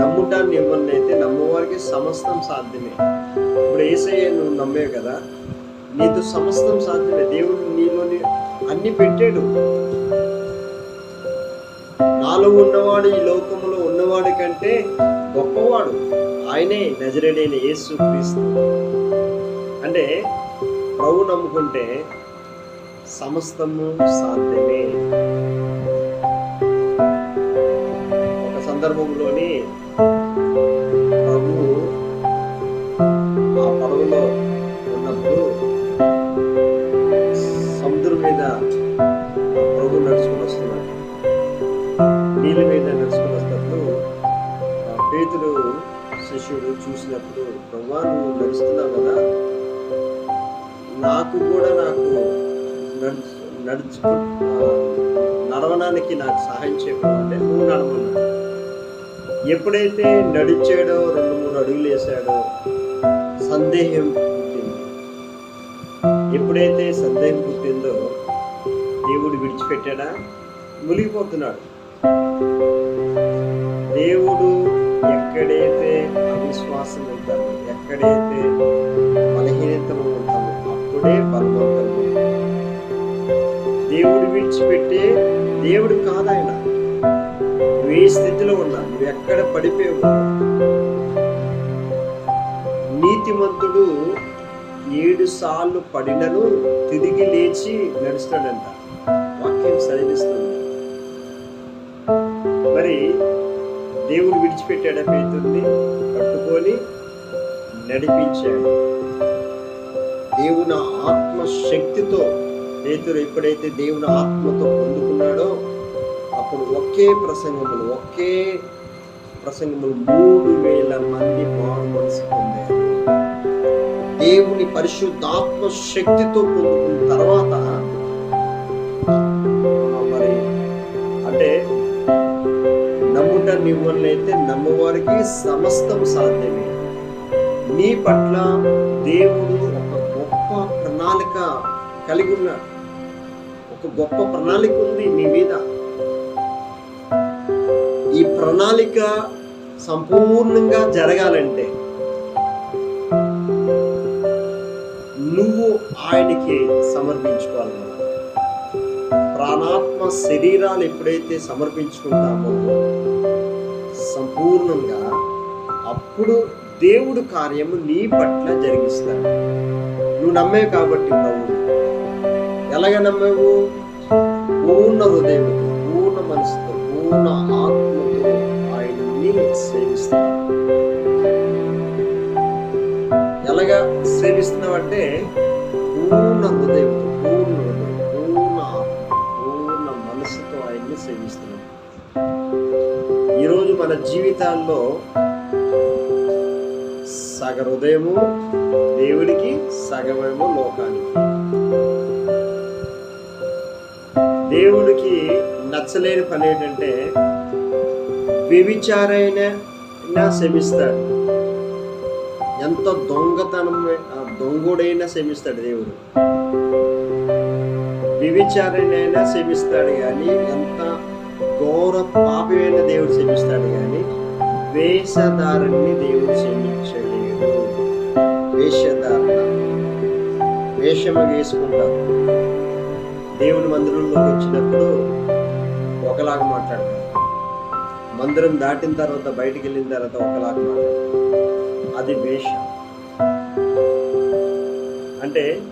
నమ్ముటాన్ని ఇవ్వండి అయితే నమ్మవారికి సమస్తం సాధ్యమే. ఇప్పుడు ఏసయ్య నువ్వు నమ్మే కదా నీతో సమస్తం సాధ్యమే. దేవుడు నీలోని అన్ని పెట్టాడు. నాలో ఉన్నవాడు ఈ లోకంలో ఉన్నవాడి కంటే గొప్పవాడు ఆయనే నజరేడైన యేసు క్రీస్తు. అంటే ప్రభు నమ్ముకుంటే సమస్తము సాధ్యమే. ఒక సందర్భంలోని ప్రభు ఆ పడవలో ఉన్నప్పుడు సముద్రం మీద ప్రభు నడుచుకుని వస్తున్నాడు. నీళ్ళ మీద నడుచుకుని వస్తున్నప్పుడు ఆ పేతుడు శిష్యుడు చూసినప్పుడు ప్రభా నువ్వు నడుస్తున్నావు కదా? నాకు కూడా నాకు నడుచు నడుచు నడవడానికి నాకు సహాయం చేయకుండా నువ్వు నడవన్నాడు ఎప్పుడైతే నడిచాడో రెండు మూడు అడుగులు వేసాడో సందేహం పుట్టింది. ఎప్పుడైతే సందేహం పుట్టిందో దేవుడు విడిచిపెట్టాడా? మునిగిపోతున్నాడు. దేవుడు ఎక్కడైతే అవిశ్వాసం ఉంటామో ఎక్కడైతే బలహీనతలు ఉంటామో అప్పుడే బలవంతము దేవుడు విడిచిపెట్టే దేవుడు కాదా స్థితిలో ఉన్నా నువ్వు ఎక్కడ పడిపోయావు నీతిమంతుడు ఏడు సార్లు పడినను తిరిగి లేచి నడుస్తాడంట. వాక్యం సరిస్తుంది మరి దేవుడు విడిచిపెట్టాడ పేతుడిని? పట్టుకొని నడిపించాడు. దేవుని ఆత్మ శక్తితో పేతురు ఎప్పుడైతే దేవుని ఆత్మతో పొందుకున్నాడో అప్పుడు ఒకే ప్రసంగములు ఒకే ప్రసంగములు మూడు వేల మంది మారు మనసు పొందారు. దేవుని పరిశుద్ధాత్మ శక్తితో పొందుకున్న తర్వాత మరి అంటే నమ్ముట నివ్వలైతే నమ్మవారికి సమస్తం సాధ్యమే. నీ పట్ల దేవుడు ఒక గొప్ప ప్రణాళిక కలిగి ఉన్నాడు. ఒక గొప్ప ప్రణాళిక ఉంది నీ మీద. ఈ ప్రణాళిక సంపూర్ణంగా జరగాలంటే నువ్వు ఆయనకి సమర్పించుకోవాలి. ప్రాణాత్మ శరీరాలు ఎప్పుడైతే సమర్పించుకుంటామో సంపూర్ణంగా అప్పుడు దేవుడు కార్యము నీ పట్ల జరిగిస్తాడు. నువ్వు నమ్మేవు కాబట్టి ప్రభు. ఎలాగ నమ్మేవు? పూర్ణ హృదయంతో పూర్ణ మనసుతో పూర్ణ ఆత్మ ఆయన్ని సేవిస్తావు ఎలాగా సేవిస్తున్నావు అంటే పూర్ణ హృదయంతో పూర్ణ పూర్ణ పూర్ణ మనసుతో ఆయన్ని సేవిస్తున్నావు. ఈరోజు మన జీవితాల్లో సగ హృదయము దేవుడికి సగమేమో లోకానికి. దేవుడికి నచ్చలేని పని ఏంటంటే వ్యభిచారైనా శమిస్తాడు ఎంత దొంగతనం ఆ దొంగుడైనా శమిస్తాడు దేవుడు వ్యభిచారైనా శమిస్తాడు కానీ ఎంత ఘోర పాపమైన దేవుడు శమిస్తాడు కానీ వేషధారుణ్ణి దేవుడు క్షమించలేడు వేషధారణ వేషము వేసుకుంటారు దేవుని మందిరంలోకి వచ్చినప్పుడు ఒకలాగా మాట్లాడతారు మందిరం దాటిన తర్వాత బయటికి వెళ్ళిన తర్వాత ఒకలాగా అది వేషం. అంటే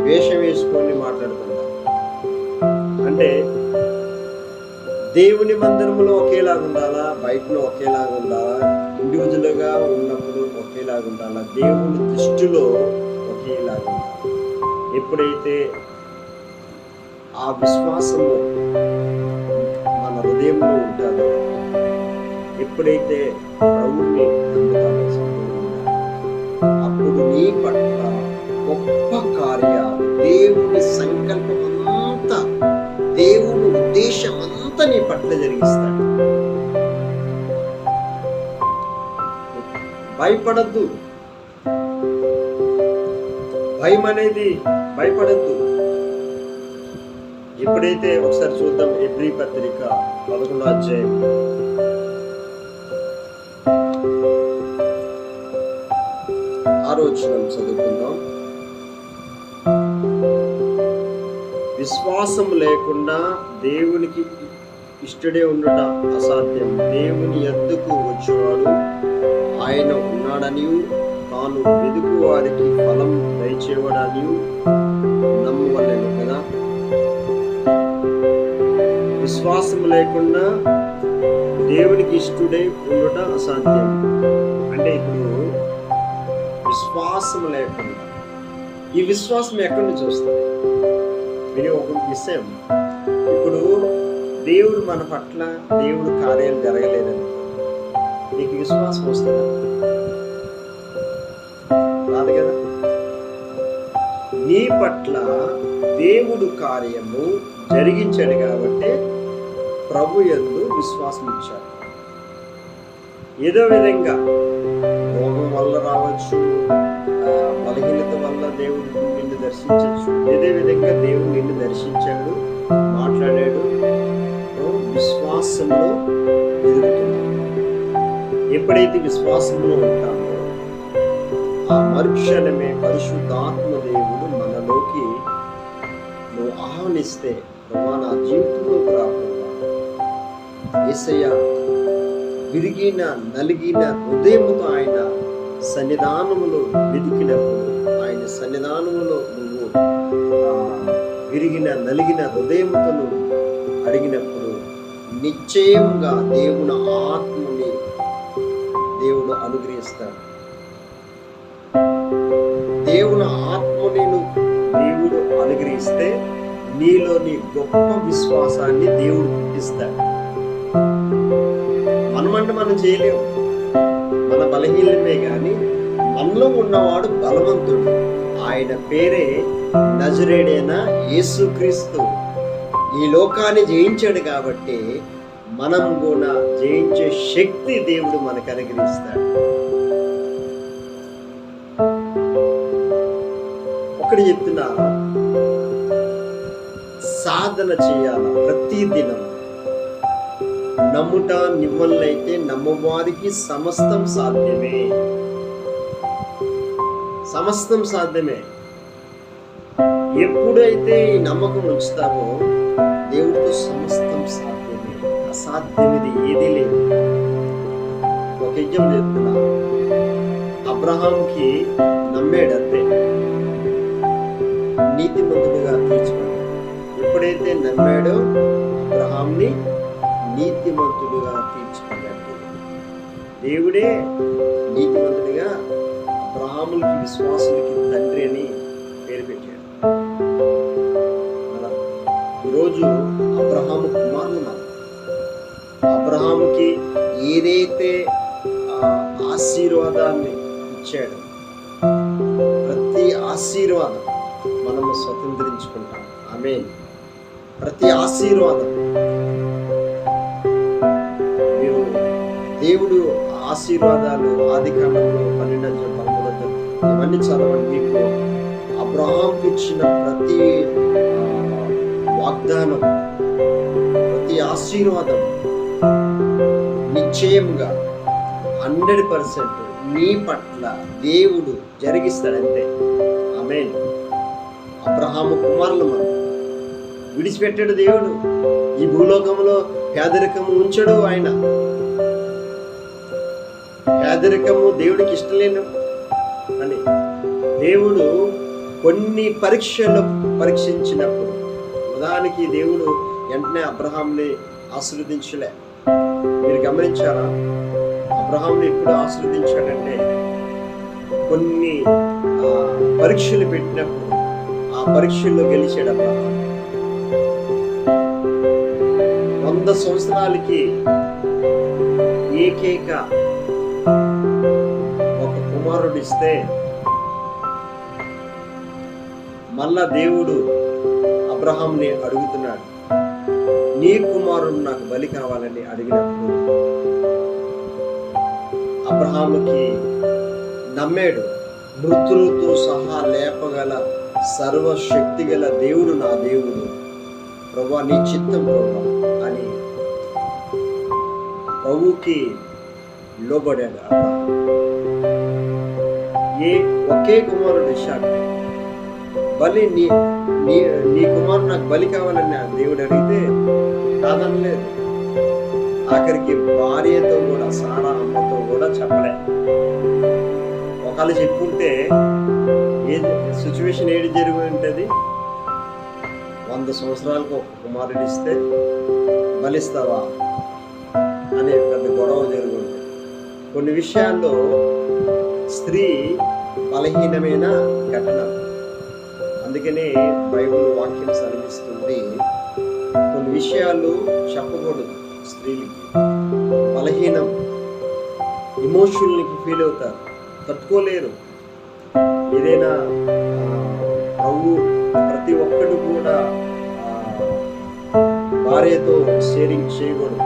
వేషం వేసుకొని మాట్లాడుతుంటారు అంటే దేవుని మందిరంలో ఒకేలాగా ఉండాలా? బయటలో ఒకేలాగా ఉండాలా? ఇండివిజువల్గా ఉన్నప్పుడు ఒకేలాగా ఉండాలా? దేవుని దృష్టిలో ఒకేలాగా ఉండాలి? ఎప్పుడైతే ఆ విశ్వాసము మన హృదయంలో ఉంటుందో ఎప్పుడైతే ప్రభుని అప్పుడు నీ పట్ల గొప్ప కార్యాలు దేవుని సంకల్పం అంతా దేవుని ఉద్దేశం అంతా నీ పట్ల జరిగిస్తాడు. భయపడద్దు. భయం అనేది భయపడద్దు. ఎప్పుడైతే ఒకసారి చూద్దాం ఎబ్రి పత్రిక పదకొండో అధ్యాయం. ఆరో వచ్చిన చదువుకుందాం. విశ్వాసం లేకుండా దేవునికి ఇష్టడే ఉండట అసాధ్యం. దేవుని ఎద్దుకు వచ్చేవాడు ఆయన ఉన్నాడని తాను వెదుకు వారికి ఫలం దయచేవాడని నమ్మవలేను కదా? విశ్వాసం లేకుండా దేవునికి ఇష్టడే ఉండట అసాధ్యం. అంటే ఇప్పుడు విశ్వాసం లేకుండా. ఈ విశ్వాసం ఎక్కడి నుంచి వస్తుంది? ఇది ఒక విషయం. ఇప్పుడు దేవుడు మన పట్ల దేవుడు కార్యాలు జరగలేదని నీకు విశ్వాసం వస్తుందా? రాదు కదా? నీ పట్ల దేవుడు కార్యము జరిగించాడు కాబట్టి ప్రభు ఎందు విశ్వాసం ఇచ్చాడు ఏదో విధంగా రోగం వల్ల రావచ్చు బలహీనత వల్ల దేవుడు నిన్ను దర్శించచ్చు ఏదే విధంగా దేవుడు నిన్ను దర్శించాడు మాట్లాడాడు. విశ్వాసంలో ఎదుగుతున్నాడు. ఎప్పుడైతే విశ్వాసంలో ఉంటామో ఆ మరుక్షణమే పరిశుద్ధాత్మ దేవుడు మనలోకి నువ్వు ఆహ్వానిస్తే ప్రభా నా జీవితంలోకి రా విరిగిన నలిగిన హృదయముతో ఆయన సన్నిధానములో వెతికినప్పుడు ఆయన సన్నిధానములో నువ్వు విరిగిన నలిగిన హృదయముతో అడిగినప్పుడు నిశ్చయంగా దేవుని ఆత్మని దేవుడు అనుగ్రహిస్తాడు. దేవుని ఆత్మని దేవుడు అనుగ్రహిస్తే నీలోని గొప్ప విశ్వాసాన్ని దేవుడు పుట్టిస్తాడు. మనమంటే మనం చేయలేము. మన బలహీనమే కానీ మనలో ఉన్నవాడు బలవంతుడు. ఆయన పేరే నజరేడైన యేసుక్రీస్తు ఈ లోకాన్ని జయించాడు కాబట్టి మనం కూడా జయించే శక్తి దేవుడు మనకు అనుగ్రహిస్తాడు. ఒకటి చెప్తున్నా సాధన చేయాల? ప్రతి దినం నమ్ముట నివ్వలైతే నమ్మవారికి సమస్తం సాధ్యమే. సమస్తం సాధ్యమే. ఎప్పుడైతే ఈ నమ్మకం ఉంచుతామో దేవుడితో సమస్తం సాధ్యమే. అసాధ్యమిది ఏదీ లేదు. ఒక యజ్ఞం చెప్తున్నా అబ్రహాంకి నమ్మేడంతే అంతే. తీర్చుకున్నాడు. ఎప్పుడైతే నమ్మాడో అబ్రహాంని నీతిమంతుడుగా తీర్చుకున్నాడు దేవుడే నీతిమంతుడిగా అబ్రహాములకి విశ్వాసులకి తండ్రి అని పేరు పెట్టాడు. ఈరోజు అబ్రహాము కుమారులు మనం అబ్రహాముకి ఏదైతే ఆశీర్వాదాన్ని ఇచ్చాడు ప్రతి ఆశీర్వాదం మనము స్వతంత్రించుకుంటాం. ఆమె ప్రతి ఆశీర్వాదం దేవుడు ఆశీర్వాదాలు ఆది కాలంలో పన్నెండు అధ్యాయం, పదమూడు ఇవన్నీ చదవండి మీకు అబ్రహాంకి ఇచ్చిన ప్రతి వాగ్దానం ప్రతి ఆశీర్వాదం నిశ్చయంగా హండ్రెడ్ పర్సెంట్ నీ పట్ల దేవుడు జరిగిస్తాడంతే. ఆమె అబ్రహాము కుమారులు మనం. విడిచిపెట్టాడు దేవుడు. ఈ భూలోకంలో పేదరికం ఉంచడు ఆయన. పేదరికము దేవుడికి ఇష్టం లేను. అని దేవుడు కొన్ని పరీక్షలు పరీక్షించినప్పుడు ఉదాహరణకి దేవుడు వెంటనే అబ్రహాంని ఆశీర్వదించలే. మీరు గమనించారా? అబ్రహాంని ఎప్పుడు ఆశీర్వదించాడంటే కొన్ని పరీక్షలు పెట్టినప్పుడు ఆ పరీక్షల్లో గెలిచాడు అబ్రహాం వంద సంవత్సరాలకి ఏకైక ఒక మళ్ళా దేవుడు అబ్రహాంని అడుగుతున్నాడు నీ కుమారుడు నాకు బలి కావాలని అడిగినప్పుడు అబ్రహాముకి నమ్మాడు మృతులతో సహా లేపగల సర్వశక్తి గల దేవుడు నా దేవుడు. ప్రభా నీ చిత్తం ప్రభా అని ప్రభుకి లోబడాడు అబ్రహాం నీ ఒకే కుమారుడు ఇషాక్ బలి నీ నీ నీ కుమారుడు నాకు బలి కావాలని ఆ దేవుడు అడిగితే కాదనలేదు ఆఖరికి భార్యతో కూడా సారా అమ్మతో కూడా చెప్పలే. ఒకళ్ళు చెప్పుంటే ఏ సిచ్యువేషన్ ఏది జరిగి ఉంటుంది వంద సంవత్సరాలకు ఒక కుమారుడు ఇస్తే బలిస్తావా? అనే పెద్ద గొడవ జరుగుతుంది కొన్ని విషయాల్లో స్త్రీ బలహీనమైన ఘటన. అందుకనే బైబుల్ వాక్యం సెలవిస్తుంది కొన్ని విషయాలు చెప్పకూడదు స్త్రీలకి. బలహీనం ఎమోషనల్కి ఫీల్ అవుతారు తట్టుకోలేరు. ఏదైనా ఆ, ప్రభు ప్రతి ఒక్కడు కూడా భార్యతో షేరింగ్ చేయకూడదు.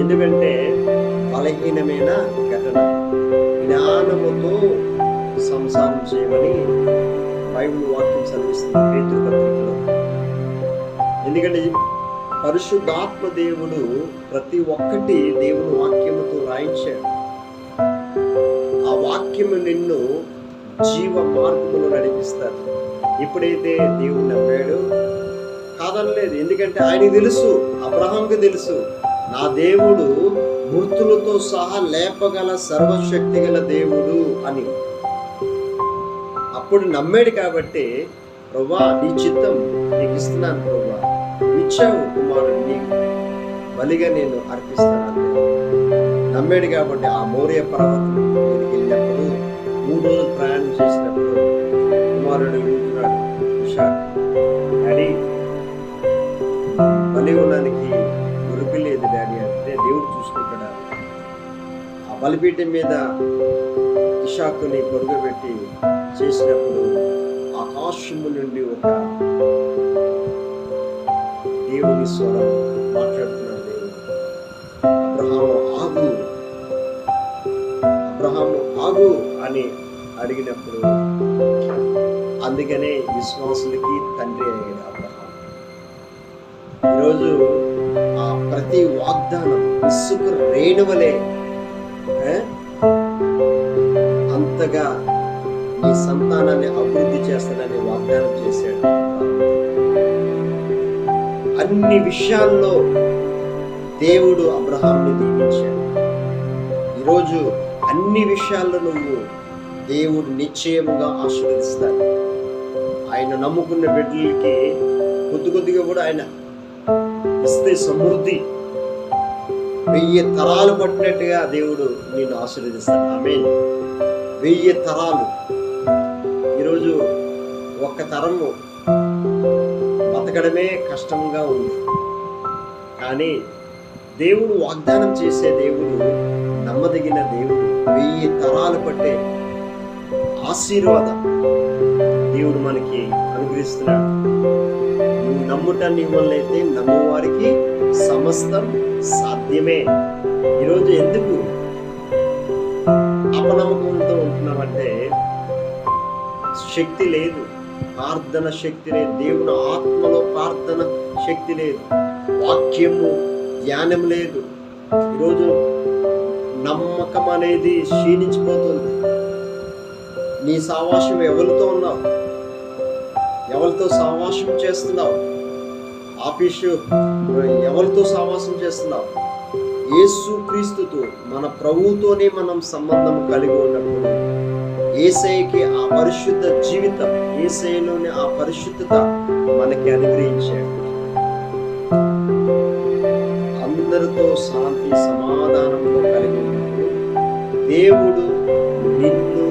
ఎందుకంటే బలహీనమైన ఘటన. జ్ఞానముతో సంసారం చేయమని బైబిల్ వాక్యం చదివిస్తుంది పేతురు పత్రికలో. ఎందుకంటే పరిశుద్ధాత్మ దేవుడు ప్రతి ఒక్కటి దేవుని వాక్యముతో రాయించాడు. ఆ వాక్యము నిన్ను జీవ మార్గములో నడిపిస్తారు ఎప్పుడైతే దేవుడు నమ్మాడు. కాదనలేదు. ఎందుకంటే ఆయనకి తెలుసు అబ్రహాంకి తెలుసు నా దేవుడు మృతులతో సహా లేపగల సర్వశక్తి గల దేవుడు అని. అప్పుడు నమ్మాడు కాబట్టి ప్రభా నీ చిత్తం నీకు ఇస్తున్నాను ప్రభా. ఇచ్చావు కుమారుడు నీకు. బలిగా నేను అర్పిస్తాను నమ్మాడు కాబట్టి ఆ మౌర్య పర్వతం వెళ్ళినప్పుడు మూడు రోజులు ప్రయాణం చేసినప్పుడు కుమారుడు అడుగుతున్నాడు విశాఖ డాడీ బలి ఉండడానికి గురిపి లేదు డాడీ అంటే దేవుడు చూసుకుంటాడా? ఆ బలిపీఠం మీద ఇషాకుని పొరుగబెట్టి చేసినప్పుడు ఆకాశము నుండి ఒక దేవుని స్వరం మాట్లాడుతున్నాడు అబ్రహాము ఆగు. అబ్రహాము ఆగు అని అడిగినప్పుడు అందుకనే విశ్వాసులకి తండ్రి అయ్యాడు అబ్రహాం ఈరోజు ఆ ప్రతి వాగ్దానం ఇసుకు రేణువలే అంతగా ఈ సంతానాన్ని అభివృద్ధి చేస్తానని వాగ్దానం చేశాడు. అన్ని విషయాల్లో దేవుడు అబ్రహాంని దీవించాడు. ఈరోజు అన్ని విషయాల్లో నువ్వు దేవుడు నిశ్చయముగా ఆశీర్వదిస్తాడు. ఆయన నమ్ముకున్న బిడ్డలకి కొద్ది కొద్దిగా కూడా ఆయన ఇస్తే సమృద్ధి. వెయ్యి తరాలు పట్టినట్టుగా దేవుడు నిన్ను ఆశీర్వదిస్తాడు. ఆమె వెయ్యి తరాలు. ఈరోజు ఒక్క తరము బతకడమే కష్టంగా ఉంది. కానీ దేవుడు వాగ్దానం చేసే దేవుడు నమ్మదగిన దేవుడు వెయ్యి తరాలు పట్టే ఆశీర్వాదం దేవుడు మనకి అనుగ్రహిస్తున్నాడు. నువ్వు నమ్ముట నీ వల్లైతే నమ్మువారికి సమస్తం సాధ్యమే. ఈరోజు ఎందుకు అపనమ్మకంతో ఉంటున్నామంటే శక్తి లేదు. ప్రార్థన శక్తి లేదు. దేవుని ఆత్మలో ప్రార్థన శక్తి లేదు. వాక్యము ధ్యానం లేదు. ఈరోజు నమ్మకం అనేది క్షీణించిపోతుంది. నీ సావాసం ఎవరితో ఉన్నావు? ఎవరితో సావాసం చేస్తున్నావు? ఆఫీసు ఎవరితో సావాసం చేస్తున్నావు? యేసు క్రీస్తుతో మన ప్రభువుతోనే మనం సంబంధం కలిగి ఉన్నప్పుడు ఏసైకి ఆ పరిశుద్ధ జీవితం ఏసైలోని ఆ పరిశుద్ధత మనకి అనుగ్రహించాడు. అందరితో శాంతి సమాధానంలో కలిగి ఉన్నాడు. దేవుడు నిన్ను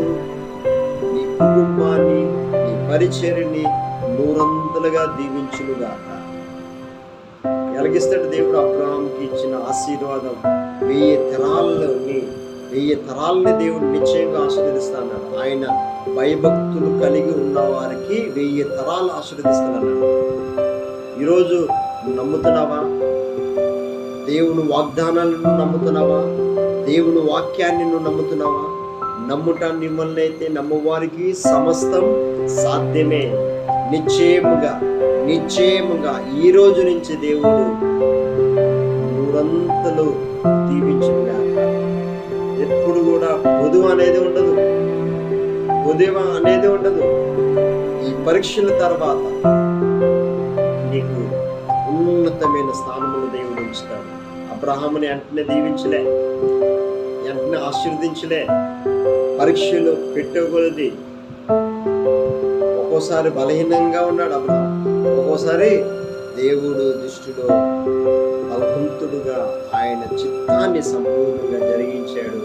నీ కుటుంబాన్ని నీ పరిచర్ని నూరంతలుగా దీవించునుగాక. కలిగిస్తాడు దేవుడు? అబ్రహాంకి ఇచ్చిన ఆశీర్వాదం వెయ్యి తరాల్లోని వెయ్యి తరాలని దేవుడు నిశ్చయంగా ఆశీర్వదిస్తాడు. ఆయన భయభక్తులు కలిగి ఉన్న వారికి వెయ్యి తరాలు ఆశీర్వదిస్తున్నాడు ఈరోజు నమ్ముతున్నావా? దేవుని వాగ్దానాలను నమ్ముతున్నావా? దేవుని వాక్యాన్ని నువ్వు నమ్ముతున్నావా? నమ్ముట మిమ్మల్ని అయితే నమ్మువారికి సమస్తం సాధ్యమే. నిశ్చయముగా నిశ్చయముగా ఈ రోజు నుంచి దేవుడు నూరంతలు దీవించుగా ఎప్పుడు కూడా పొదువు అనేది ఉండదు. పొదువ అనేది ఉండదు. ఈ పరీక్షల తర్వాత నీకు ఉన్నతమైన స్థానములు దేవుడు ఉంచుతాడు. అబ్రహాముని వెంటనే దీవించలే. వెంటనే ఆశీర్వదించలే. పరీక్షలు పెట్టకూడదు ఒక్కోసారి బలహీనంగా ఉన్నాడు అబ్రహాం ఒక్కోసారి దేవుడు దృష్టిలో బలవంతుడుగా ఆయన చిత్తాన్ని సంపూర్ణంగా జరిగించాడు.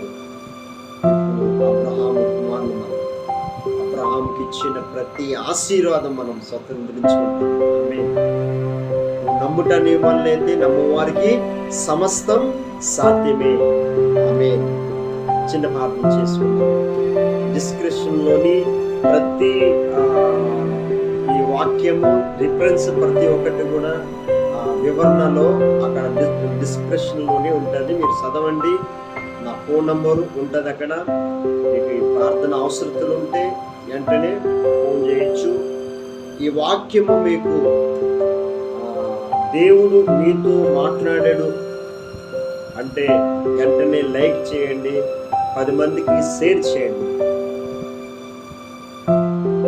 అబ్రహాము కుమారులు. మనం అబ్రహాంకి ఇచ్చిన ప్రతి ఆశీర్వాదం మనం స్వతంత్రించుకుంటాం. ఆమేన్. నువ్వు నమ్ముటని వల్లైతే నమ్మవారికి సమస్తం సాధ్యమే. ఆమె చిన్న ప్రార్థన చేసుకుందాం. డిస్క్రిప్షన్లోని ప్రతి ఈ వాక్యము రిఫరెన్స్ ప్రతి ఒక్కటి కూడా వివరణలో అక్కడ డిస్క్రిప్షన్లోనే ఉంటుంది. మీరు చదవండి. నా ఫోన్ నంబరు ఉంటుంది అక్కడ. మీకు ప్రార్థన అవసరతలు ఉంటే వెంటనే ఫోన్ చేయొచ్చు. ఈ వాక్యము మీకు దేవుడు మీతో మాట్లాడాడు అంటే వెంటనే లైక్ చేయండి. పది మందికి షేర్ చేయండి.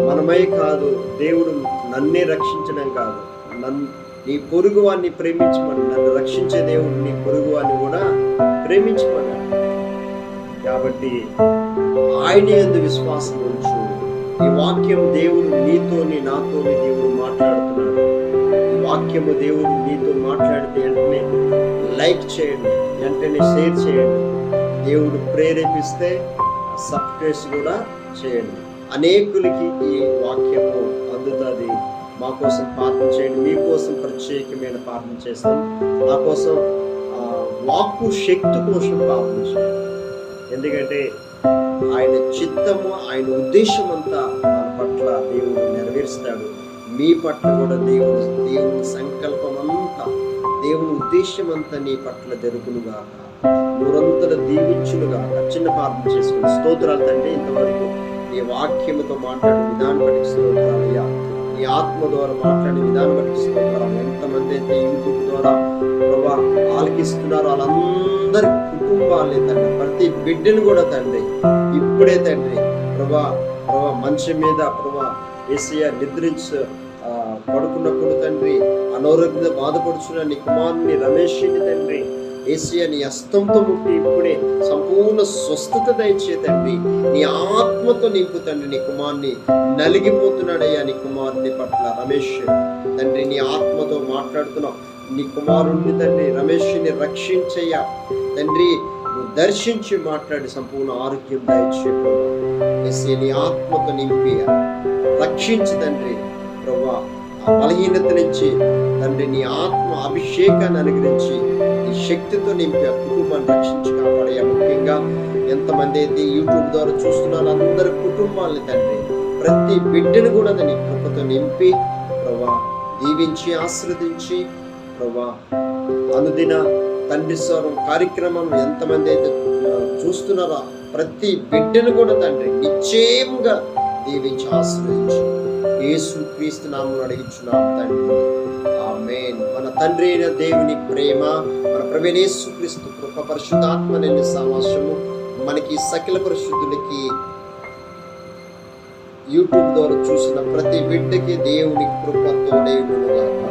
మనమే కాదు దేవుడు నన్నే రక్షించడం కాదు. నన్ను నీ పొరుగు వాడిని ప్రేమించమని. నన్ను రక్షించే దేవుడు నీ పొరుగు వాడిని కూడా ప్రేమించమన్నాడు. కాబట్టి ఆయన ఎందు విశ్వాసం ఉంచు. ఈ వాక్యం దేవుడు నీతోని నాతోని దేవుడు మాట్లాడుతున్నాడు. ఈ వాక్యము దేవుడు నీతో మాట్లాడితే వెంటనే లైక్ చేయండి వెంటనే షేర్ చేయండి. దేవుడు ప్రేరేపిస్తే సబ్స్క్రైబ్ కూడా చేయండి. అనేకులకి ఈ వాక్యము అందుతుంది. మా కోసం ప్రార్థన చేయండి. మీకోసం ప్రత్యేకమైన ప్రార్థన చేస్తాం. నా కోసం వాక్కు శక్తి కోసం ప్రార్థన చేయండి. ఎందుకంటే ఆయన చిత్తము ఆయన ఉద్దేశం అంతా మన పట్ల దేవుడు నెరవేరుస్తాడు. మీ పట్ల కూడా దేవుడు దేవుని సంకల్పం అంతా దేవుని ఉద్దేశం అంతా నీ పట్ల జరుగునుగాక నిరంతర దీవించునుగాక చిన్న ప్రార్థన చేసుకుని స్తోత్రాలు తండ్రి ఇంతవరకు నీ వాక్యముతో మాట్లాడే విధానం బట్టి స్తోత్రాలయ్యా నీ ఆత్మ ద్వారా మాట్లాడే విధానం పట్టిస్తున్నారు ఎంతమంది అయితే యూట్యూబ్ ద్వారా ప్రభా ఆలకిస్తున్నారు వాళ్ళందరి కుటుంబాలే తండ్రి ప్రతి బిడ్డను కూడా తండ్రి ఇప్పుడే తండ్రి. ప్రభా ప్రభా మనిషి మీద ప్రభా ఏసయ్య నిద్రించ పడుకున్నప్పుడు తండ్రి అనారోగ్యంతో బాధపడుచున్న నీ కుమారుని రమేష్ని తండ్రి ఏసయ్య నీ హస్తంతో ముట్టి ఇప్పుడే. సంపూర్ణ స్వస్థత దయచే తండ్రి నీ ఆత్మతో నింపు తండ్రి నీ కుమార్ని నలిగిపోతున్నాడయ్యా నీ కుమారుని పట్ల రమేష్. తండ్రి నీ ఆత్మతో మాట్లాడుతున్నావు నీ కుమారుణ్ణి తండ్రి రమేష్ని రక్షించయ్యా. తండ్రి నువ్వు దర్శించి మాట్లాడి సంపూర్ణ ఆరోగ్యం దయచే నీ ఆత్మతో నింపి రక్షించి తండ్రి. ప్రభా ఆ బలహీనత నుంచి తండ్రి నీ ఆత్మ అభిషేకాన్ని అనుగ్రహించి శక్తితో నింపి ఆ కుటుంబాన్ని రక్షించి కాపాడయ్యా. ముఖ్యంగా ఎంతమంది అయితే యూట్యూబ్ ద్వారా చూస్తున్నారో అందరి కుటుంబాలని తండ్రి ప్రతి బిడ్డను కూడా నీ కృపతో నింపి ప్రభా దీవించి ఆశ్రదించి ప్రభా అనుదిన తండ్రి స్వరం కార్యక్రమం ఎంతమంది అయితే చూస్తున్నారో ప్రతి బిడ్డను కూడా తండ్రి నిశ్చయంగా దీవించి ఆశ్రదించి యేసు క్రీస్తు నామం అడిగించున్నాం తండ్రి. ఆమెన్. మన తండ్రి అయిన దేవుని ప్రేమ మన ప్రవీణేశ్వ క్రీస్తు కృప పరిశుద్ధాత్మ నిన్న సమాసము మనకి సకల పరిశుద్ధులకి యూట్యూబ్ ద్వారా చూసిన ప్రతి బిడ్డకి దేవుని కృపతో దేవుడుగాక